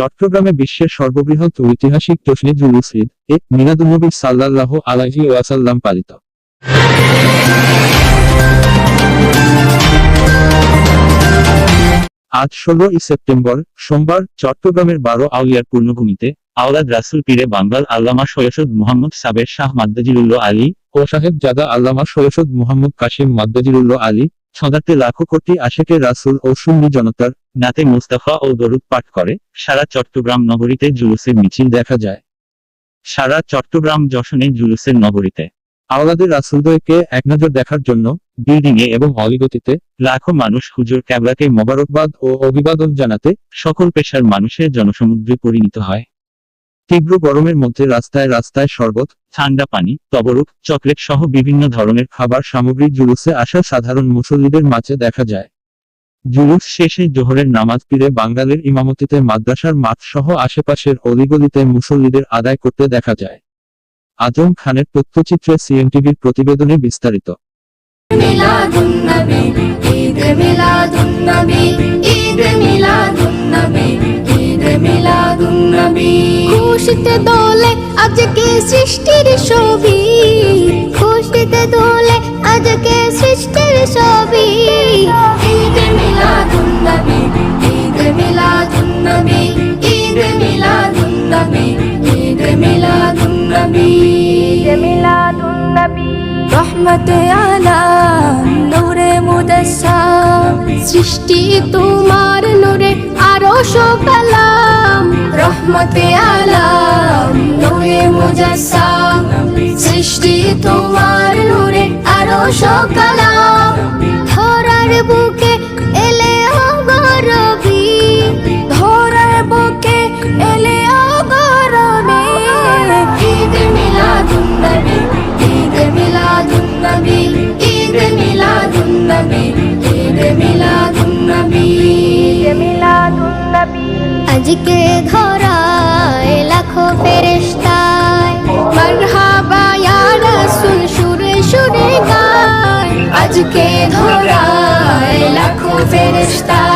চট্টগ্রামে বিশ্বের সর্ববৃহৎ ঐতিহাসিক তসলি জুলুস ঈদ এ মিলাদুন্নবী সাল্লাল্লাহু আলাইহি ওয়াসাল্লাম পালিত। আজ ষোলোই সেপ্টেম্বর, সোমবার, চট্টগ্রামের বারো আউলিয়ার পূর্ণভূমিতে, আওলাদ রাসুল পীরে বাঙ্গাল আল্লামা সৈয়দ মোহাম্মদ সাবের শাহ মাদ্দাজিরুল্লাহ আলী ও সাহেব জাদা আল্লামা সৈয়দ মোহাম্মদ কাশিম মাদ্দাজিরুল্লাহ আলী ছদাতে লাখো কোটি আশেকে রাসুল ও সুন্নি জনতার নাতে মুস্তাফা ও দরুদ পাঠ করে, সারা চট্টগ্রাম নগরীতে জুলুসের মিছিল দেখা যায়। সারা চট্টগ্রাম যশনে জুলুসের নগরীতে। আওলাদের রাসুলদয়কে একনজর দেখার জন্য বিল্ডিং এ এবং অলিগতিতে লাখো মানুষ হুজুর ক্যাবলাকে মোবারকবাদ ও অভিবাদন জানাতে সকল পেশার মানুষের জনসমুদ্রে পরিণত হয়। তীব্র গরমের মধ্যে রাস্তায় রাস্তায় শরবত, ঠান্ডা পানি, তবরুক, চকলেট সহ বিভিন্ন ধরনের খাবার সামগ্রী জুলুসে আসা সাধারণ মুসল্লিদের মাঝে দেখা যায়। জুলুস শেষে জোহরের নামাজ পীরে বাঙ্গালের ইমামতিতে মাদ্রাসার মাঠ সহ আশেপাশের অলিগলিতে মুসল্লিদের আদায় করতে দেখা যায়। আজম খানের তথ্যচিত্রে সিএনটিভির প্রতিবেদনে বিস্তারিত। ঈদ খুশিতে দোলে আজকে সৃষ্টির ছবি। খুশিতে দোলে আজকে সৃষ্টির ছবি। ঈদ মিলাদুন্নবী ঈদ মিলাদুন্নবী ঈদ মিলাদুন্নবী ঈদ মিলাদুন্নবী। ঈদ মিলাদুন্নবী। রহমতে আলাম নূরে সৃষ্টি তোমার কালাম রহমতে আলাম, নূরে মুজাসাম সৃষ্টি তোমার নূরে আরও কালাম ধরার বুকে এলে অগরবি ধরার বুকে এলে অগরবে ঈদ ঈদ মিলাদুন্নবী ঈদ মিলাদুন্নবী ঈদ মিলাদুন্নবী ঈদ মিলাদুন্নবী আজকে ধরায় লাখো ফেরেশতায়। মারহাবা ইয়া রাসূল সুরে সুরে গায়। আজকে ধরায় লাখো ফেরেশতায়।